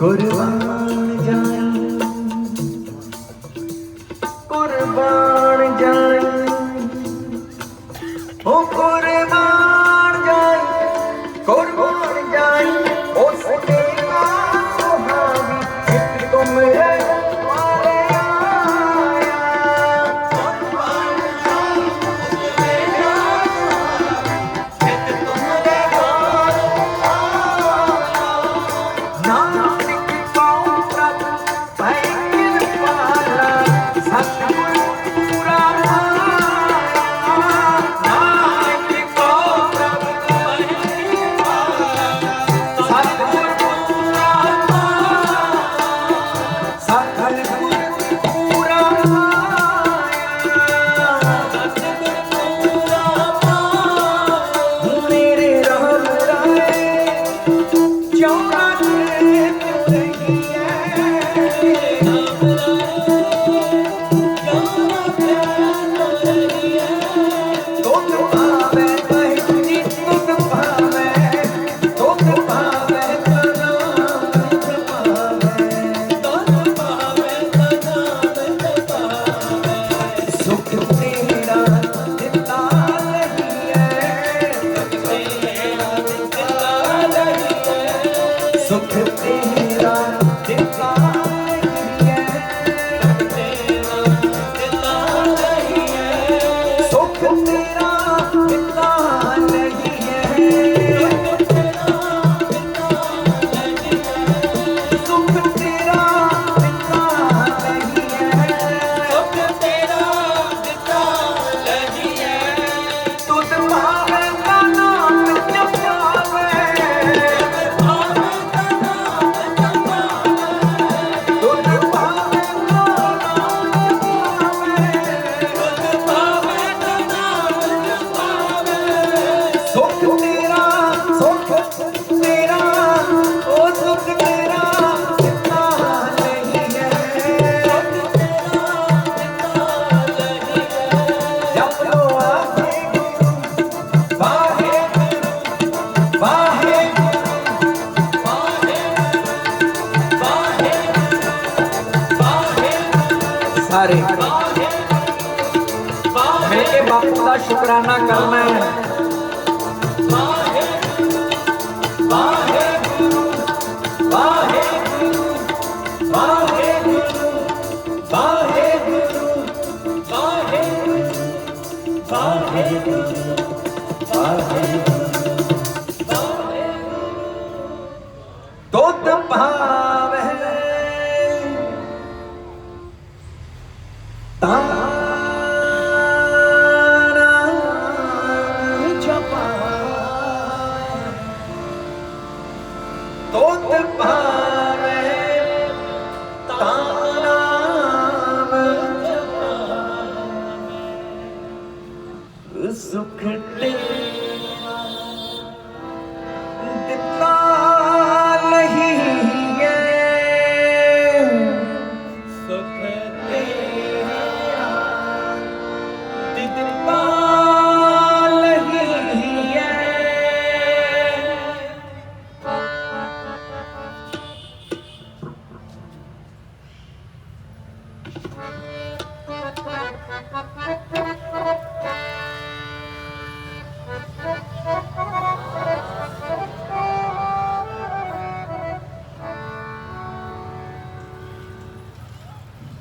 কোরবান যান কোরবান যান ও কোরবান thank you.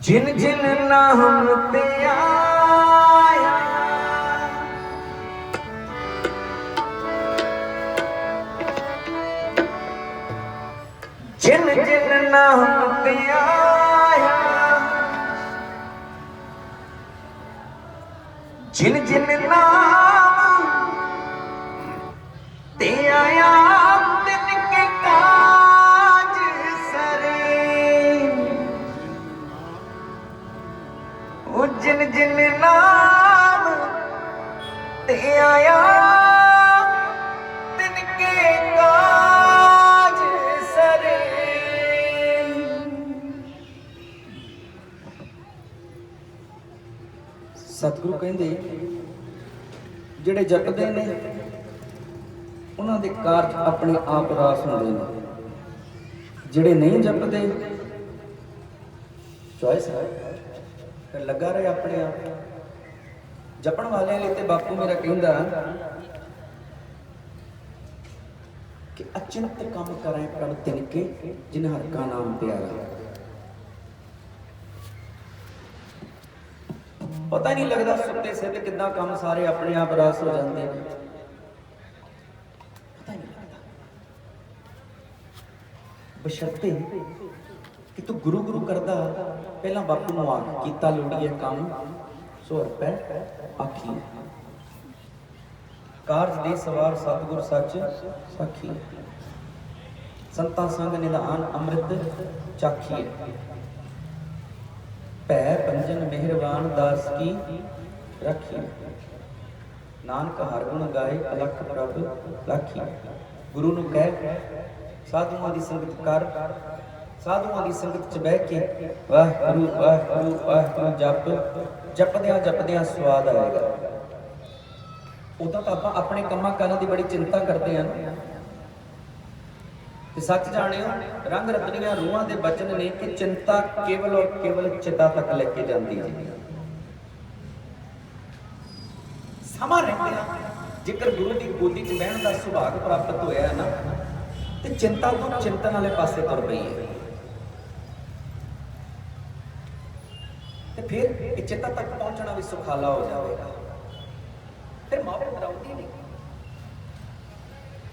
ਜਿਨ ਜਿਨ ਨਾਮ ਤੇ ਆਇਆ। ਜਿਨ ਜਿਨ ਨਾਮ ਤੇ ਆਇਆ। ਜਿਨ ਜਿਨ ਨਾਮ ਜਿਨ ਨਾਮ ਤੇ ਆਇਆ, ਤਿਨ ਕੇ ਕਾਜ ਸਰੇ। ਸਤਿਗੁਰੂ ਕਹਿੰਦੇ, ਜਿਹੜੇ ਜਪਦੇ ਨੇ, ਉਹਨਾਂ ਦੇ ਕਾਰਜ ਆਪਣੇ ਆਪ ਰਾਸ ਹੁੰਦੇ ਨੇ। ਜਿਹੜੇ ਨਹੀਂ ਜਪਦੇ ਚੋਇਸ ਹੈ। ਫਿਰ ਲੱਗਾ ਰਹੇ ਆਪਣੇ ਆਪ। ਜਪਣ ਵਾਲਿਆਂ ਲਈ ਤੇ ਬਾਪੂ ਮੇਰਾ ਕਹਿੰਦਾ ਕਿ ਅਚਿੰਤ ਕੰਮ ਕਰੇ ਪ੍ਰਭ ਤਿਨਕੇ ਜਿਨ ਹਰ ਕਾ ਨਾਮ ਪਿਆਰਾ। ਪਤਾ ਨਹੀਂ ਲੱਗਦਾ ਸੁੱਤੇ ਸਿੱਧ ਕਿੱਦਾਂ ਕੰਮ ਸਾਰੇ ਆਪਣੇ ਆਪ ਰਾਸ ਹੋ ਜਾਂਦੇ ਨੇ। ਪਤਾ ਨਹੀਂ ਲੱਗਦਾ। ਬਸ਼ਰਤੇ ਕਿ ਤੂੰ ਗੁਰੂ ਗੁਰੂ ਕਰਦਾ, ਪਹਿਲਾਂ ਬਾਪੂ ਨੂੰ ਆਖ, ਕੀਤਾ ਲੋੜੀਏ ਕੰਮ। ਸੋ ਰੁਪੈ ਆਖੀ ਕਾਰਜ ਦੇ ਸਵਾਰ ਸਤਿਗੁਰ ਸੱਚ ਸਾਖੀ ਸੰਤਾਂ ਸੰਗ ਨਿਧਾਨ ਅੰਮ੍ਰਿਤ ਚਾਖੀਏ। ਭੈ ਪੰਜਨ ਮਿਹਰਬਾਨ ਦਾਸ ਕੀ ਰੱਖੀ ਨਾਨਕ ਹਰ ਗੁਣ ਗਾਏ ਅਲਖ ਪ੍ਰਭ ਲਾਖੀ ਗੁਰੂ ਨੂੰ ਕਹਿ, ਸਾਧੂਆਂ ਦੀ ਸੰਗਤ ਕਰ ਸਾਧੂਆਂ ਦੀ ਸੰਗਤ ਚ ਬਹਿ ਕੇ ਵਾਹਿਗੁਰੂ ਵਾਹਿਗੁਰੂ ਵਾਹਿਗੁਰੂ ਜਪ, ਜਪਦਿਆਂ ਜਪਦਿਆਂ ਸਵਾਦ ਆਏਗਾ। ਉਦੋਂ ਤਾਂ ਆਪਾਂ ਆਪਣੇ ਕੰਮਾਂ ਕਾਰਾਂ ਦੀ ਬੜੀ ਚਿੰਤਾ ਕਰਦੇ ਹਾਂ ਤੇ ਸੱਚ ਜਾਣਿਓ, ਰੰਗ ਰਤਨੀਆਂ ਰੂਹਾਂ ਦੇ ਬਚਨ ਨੇ ਕਿ ਚਿੰਤਾ ਕੇਵਲ ਔਰ ਕੇਵਲ ਚਿਤਾ ਤੱਕ ਲੈ ਕੇ ਜਾਂਦੀ ਹੈ ਸਮਾਂ ਰਹਿੰਦਿਆਂ ਜੇਕਰ ਗੁਰੂ ਦੀ ਗੋਦੀ 'ਚ ਬਹਿਣ ਦਾ ਸੁਭਾਗ ਪ੍ਰਾਪਤ ਹੋਇਆ ਨਾ, ਤੇ ਚਿੰਤਾ ਤੋਂ ਚਿੰਤਨ ਵਾਲੇ ਪਾਸੇ ਤੁਰ ਪਈ ਹੈ ਤੇ ਫਿਰ ਇਹ ਚਿੰਤਾ ਤੱਕ ਪਹੁੰਚਣਾ ਵੀ ਸੁਖਾਲਾ ਹੋ ਜਾਵੇਗਾ ਫਿਰ ਮਾਪੇ ਡਰਾਉਂਦੀ ਨਹੀਂ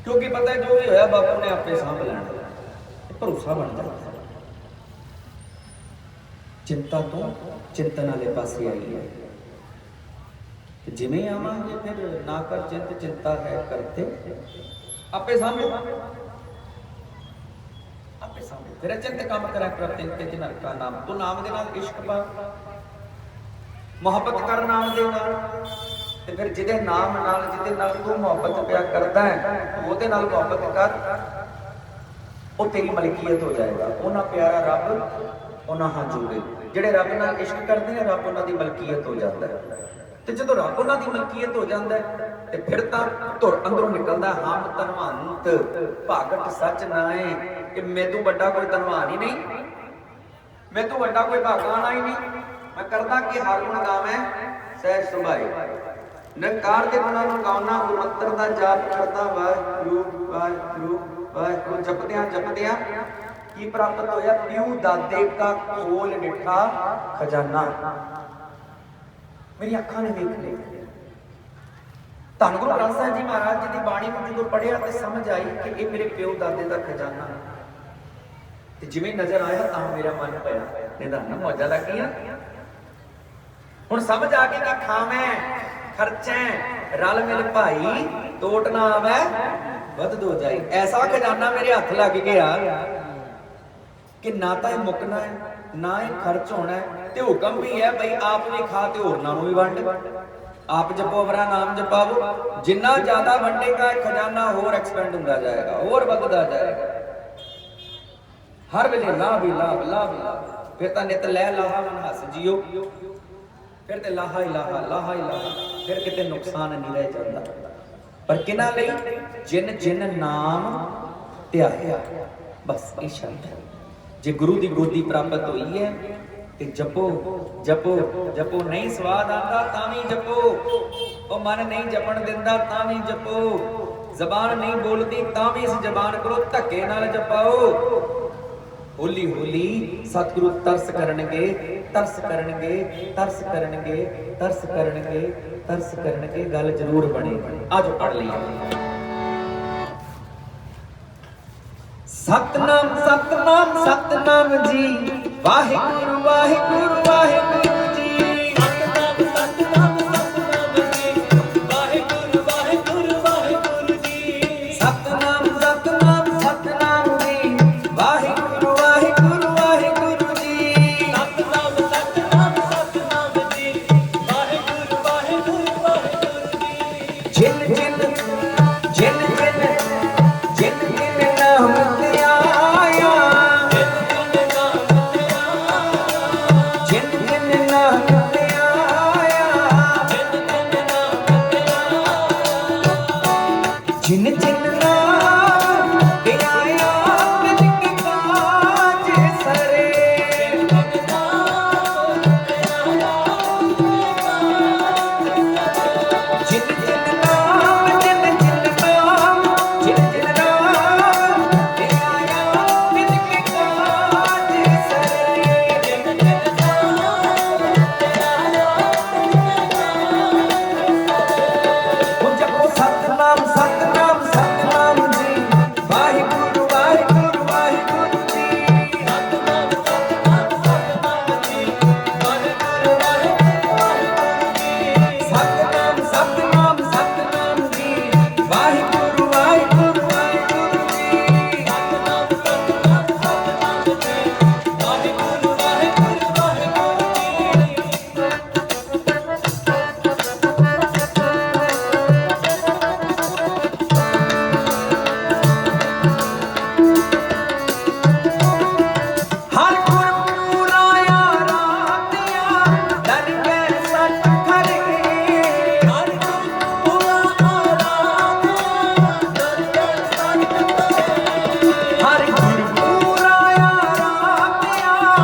ਕਿਉਂਕਿ ਪਤਾ ਹੈ ਜੋ ਵੀ ਹੋਇਆ ਬਾਪੂ ਨੇ ਆਪੇ ਸਾਂਭ ਲੈਣਾ ਇਹ ਭਰੋਸਾ ਬਣ ਜਾਂਦਾ ਹੈ। ਚਿੰਤਾ ਤੋਂ ਚਿੰਤਨ ਵਾਲੇ ਪਾਸੇ ਆਈ ਹੈ ਤੇ ਜਿਵੇਂ ਆਵਾਂਗੇ ਫਿਰ ਨਾ ਕਰ ਚਿੰਤ ਚਿੰਤਾ ਹੈ ਕਰਤੇ ਆਪੇ ਸਾਂਭੋ ਆਪੇ ਸਾਂਭੋ ਫਿਰ ਚਿੰਤ ਕੰਮ ਕਰਾਂ ਪ੍ਰਤਿਨ ਤੇ ਜਿਨ੍ਹਾਂ ਕਾ ਨਾਮ ਤੂੰ ਨਾਮ ਦੇ ਨਾਲ ਇਸ਼ਕ ਪਾ ਮੁਹੱਬਤ ਕਰ ਨਾਮ ਦੇ ਨਾਲ। ਤੇ ਫਿਰ ਜਿਹਦੇ ਨਾਮ ਨਾਲ, ਜਿਹਦੇ ਨਾਲ ਤੂੰ ਮੁਹੱਬਤ ਪਿਆ ਕਰਦਾ ਹੈ, ਉਹਦੇ ਨਾਲ ਮੁਹੱਬਤ ਕਰ। ਉਹ ਤੇਰੀ ਮਲਕੀਅਤ ਹੋ ਜਾਏਗਾ। ਉਹਨਾਂ ਪਿਆਰਾ ਰੱਬ ਉਹਨਾਂ ਹਾਂ ਜੁੜੇ। ਜਿਹੜੇ ਰੱਬ ਨਾਲ ਇਸ਼ਕ ਕਰਦੇ ਨੇ, ਰੱਬ ਉਹਨਾਂ ਦੀ ਮਲਕੀਅਤ ਹੋ ਜਾਂਦਾ ਹੈ। ਤੇ ਜਦੋਂ ਰੱਬ ਉਹਨਾਂ ਦੀ ਮਲਕੀਅਤ ਹੋ ਜਾਂਦਾ ਤੇ ਫਿਰ ਤਾਂ ਧੁਰ ਅੰਦਰੋਂ ਨਿਕਲਦਾ ਹਾਂ ਧਨਵੰਤ, ਭਾਗਤ ਸੱਚ ਨਾਏ ਕਿ ਮੈਨੂੰ ਵੱਡਾ ਕੋਈ ਧਨਵਾਨ ਹੀ ਨਹੀਂ। ਮੈਂ ਤੋਂ ਵੱਡਾ ਕੋਈ ਭਾਗਾਨਾ ਹੀ ਨਹੀਂ। ਮੈਂ ਕਰਦਾ ਕਿ ਹਰ ਗੁਣ ਗਾਵੇਂ ਸਹਿਜ ਸੁਭਾਈ। ਨਿਰਕਾਰ ਦੇ ਗੁਣਾਂ ਨੂੰ ਗਾਉਣਾ, ਗੁਰਮੰਤਰ ਦਾ ਜਾਪ ਕਰਦਾ, ਵਾਹਿਗੁਰੂ ਵਾਹਿਗੁਰੂ ਵਾਹਿਗੁਰੂ, ਜਪਦਿਆਂ ਜਪਦਿਆਂ ਕੀ ਪ੍ਰਾਪਤ ਹੋਇਆ? ਪਿਉ ਦਾਦੇ ਕਾ ਖੋਲ ਨਿਠਾ ਖਜ਼ਾਨਾ। ਮੇਰੀ ਅੱਖਾਂ ਨੇ ਵੇਖ ਲਿਆ ਧੰਨ ਗੁਰੂ ਗ੍ਰੰਥ ਸਾਹਿਬ ਜੀ ਮਹਾਰਾਜ ਜੀ ਦੀ ਬਾਣੀ ਨੂੰ ਜਦੋਂ ਪੜ੍ਹਿਆ ਤੇ ਸਮਝ ਆਈ ਕਿ ਇਹ ਮੇਰੇ ਪਿਓ ਦਾਦੇ ਦਾ ਖਜ਼ਾਨਾ। ਤੇ ਜਿਵੇਂ ਨਜ਼ਰ ਆਇਆ ਤਾਂ ਮੇਰਾ ਮਨ ਪਿਆ ਨਿਧਾਨ ਮੌਜਾਂ ਲੱਗੀਆਂ। ਹੁਣ ਸਮਝ ਆ ਗਈ ਕਿ ਖਾਵੇਂ, ਖਰਚੇ, ਰਲ ਮਿਲ ਭਾਈ ਟੋਟ ਨਾ ਆਵੇ, ਵੱਧ ਜਾਈ। ਐਸਾ ਖਜ਼ਾਨਾ ਮੇਰੇ ਹੱਥ ਲੱਗ ਗਿਆ ਕਿ ਨਾ ਤਾਂ ਇਹ ਮੁੱਕਣਾ ਹੈ, ਨਾ ਇਹ ਖਰਚ ਹੋਣਾ ਹੈ, ਤੇ ਹੁਕਮ ਵੀ ਹੈ ਬਈ ਆਪ ਵੀ ਖਾ ਤੇ ਹੋਰਨਾਂ ਨੂੰ ਵੀ ਵੰਡ। ਆਪ ਜਪੋ ਵਰਾ ਨਾਮ ਜਪਾਵੋ, ਜਿੰਨਾ ਜ਼ਿਆਦਾ ਵੰਡੇਗਾ ਇਹ ਖਜ਼ਾਨਾ ਹੋਰ ਐਕਸਪੈਂਡ ਹੁੰਦਾ ਜਾਏਗਾ, ਹੋਰ ਵੱਧਦਾ ਜਾਏਗਾ। ਹਰ ਵੇਲੇ ਲਾਭ ਹੀ ਲਾਭ ਲਾਭ ਹੀ ਲਾਭ। ਫਿਰ ਤਾਂ ਨਿਤ ਲੈ ਲਾਹਾ ਮਨ ਹੱਸ ਜਿਓ। ਫਿਰ ਤੇ ਲਾਹਾ ਹੀ ਲਾਹਾ ਲਾਹਾ ਫਿਰ ਕਿਤੇ ਨੁਕਸਾਨ ਨਹੀਂ ਰਹਿ ਜਾਂਦਾ। ਪਰ ਕਿਨਾਂ ਲਈ? ਜਿਨ ਜਿਨ ਨਾਮ ਧਿਆਇਆ। ਬਸ ਇਹ ਸ਼ਬਦ ਹੈ। ਜੇ ਗੁਰੂ ਦੀ ਗੋਦੀ ਪ੍ਰਾਪਤ ਹੋਈ ਹੈ, ਤੇ ਜਪੋ ਜਪੋ ਜਪੋ। ਨਹੀਂ ਸਵਾਦ ਆਂਦਾ ਤਾਂ ਵੀ ਜਪੋ। ਉਹ ਮਨ ਨਹੀਂ ਜਪਣ ਦਿੰਦਾ, ਤਾਂ ਵੀ ਜਪੋ। ਜ਼ਬਾਨ ਨਹੀਂ ਬੋਲਦੀ, ਤਾਂ ਵੀ ਇਸ ਜ਼ਬਾਨ ਕੋਲੋਂ ਧੱਕੇ ਨਾਲ ਜਪਾਓ। ਹੌਲੀ ਹੌਲੀ ਸਤਿਗੁਰੂ ਤਰਸ ਕਰਨਗੇ ਤਰਸ ਕਰਨਗੇ ਤਰਸ ਕਰਨਗੇ ਤਰਸ ਕਰਨਗੇ ਤਰਸ ਕਰਨਗੇ, ਗੱਲ ਜ਼ਰੂਰ ਬਣੇਗੀ। ਆਜੋ ਪੜ ਲਈਏ। ਸਤਨਾਮ ਸਤਨਾਮ ਸਤਨਾਮ ਜੀ। ਵਾਹਿਗੁਰੂ ਵਾਹਿਗੁਰੂ ਵਾਹਿਗੁਰੂ।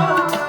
Oh.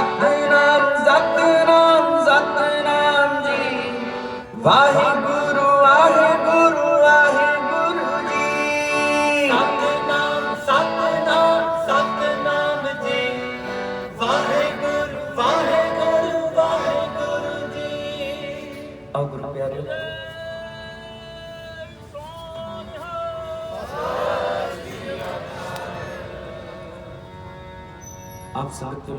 ਜੀ